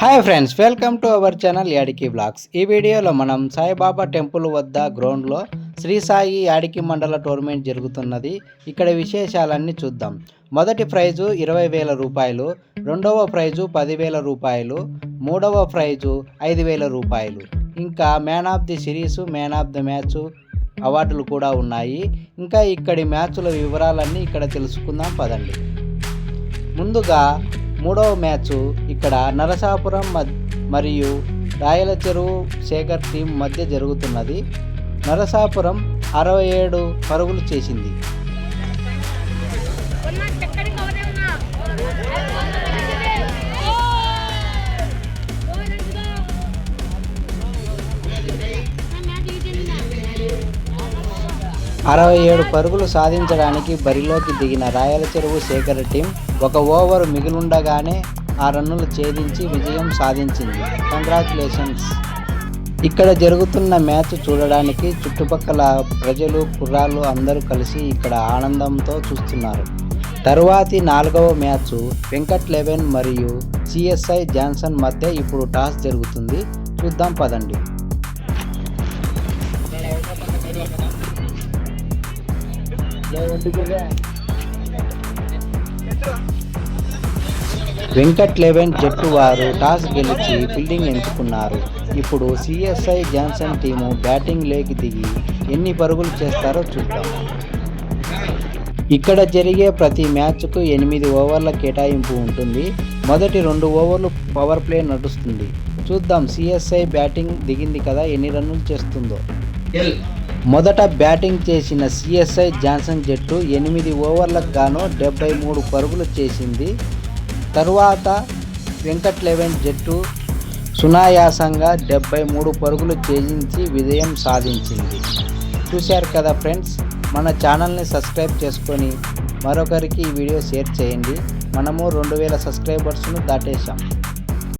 Hi friends welcome to our channel Yadiki vlogs ఈ వీడియోలో మనం సాయిబాబా టెంపుల్ వద్ద గ్రౌండ్లో శ్రీ సాయి యాడికి మండల టోర్నమెంట్ జరుగుతున్నది. ఇక్కడ విశేషాలన్నీ చూద్దాం. మొదటి ప్రైజు ఇరవై వేల రూపాయలు రెండవ ప్రైజు పదివేల రూపాయలు మూడవ ప్రైజు ఐదు వేల రూపాయలు. ఇంకా man of the series man of the match అవార్డులు కూడా ఉన్నాయి. ఇంకా ఇక్కడి మ్యాచ్ల వివరాలన్నీ ఇక్కడ తెలుసుకుందాం పదండి. ముందుగా మూడవ మ్యాచ్ ఇక్కడ నరసాపురం మరియు రాయల చెరువు శేఖర్ టీం మధ్య జరుగుతున్నది. నరసాపురం అరవై ఏడు పరుగులు చేసింది. అరవై ఏడు పరుగులు సాధించడానికి బరిలోకి దిగిన రాయల చెరువు శేఖర్ టీం ఒక ఓవర్ మిగిలుండగానే ఆ రన్నులు ఛేదించి విజయం సాధించింది. కంగ్రాచులేషన్స్ ఇక్కడ జరుగుతున్న మ్యాచ్ చూడడానికి చుట్టుపక్కల ప్రజలు కుర్రాళ్ళు అందరూ కలిసి ఇక్కడ ఆనందంతో చూస్తున్నారు. తరువాతి నాలుగవ మ్యాచ్ వెంకట్ లెవెన్ మరియు సిఎస్ఐ జాన్సన్ మధ్య ఇప్పుడు టాస్ జరుగుతుంది. చూద్దాం పదండి. వెంకట్ లెవెన్ జట్టు వారు టాస్ గెలిచి ఫీల్డింగ్ ఎంచుకున్నారు. ఇప్పుడు సిఎస్ఐ జాన్సన్ టీము బ్యాటింగ్ లేకి దిగి ఎన్ని పరుగులు చేస్తారో చూద్దాం. ఇక్కడ జరిగే ప్రతి మ్యాచ్కు ఎనిమిది ఓవర్ల కేటాయింపు ఉంటుంది. మొదటి రెండు ఓవర్లు పవర్ ప్లే నడుస్తుంది. చూద్దాం సిఎస్ఐ బ్యాటింగ్ దిగింది కదా ఎన్ని రన్నులు చేస్తుందో. మొదట బ్యాటింగ్ చేసిన సిఎస్ఐ జాన్సన్ జట్టు ఎనిమిది ఓవర్లకు గాను డెబ్బై మూడు పరుగులు చేసింది. తరువాత వెంకట్ లెవెన్ జట్టు సునాయాసంగా డెబ్బై మూడు పరుగులు చేయించి విజయం సాధించింది. చూశారు కదా ఫ్రెండ్స్ మన ఛానల్ని సబ్స్క్రైబ్ చేసుకొని మరొకరికి ఈ వీడియో షేర్ చేయండి. మనము రెండు వేల సబ్స్క్రైబర్స్ను దాటేశాం.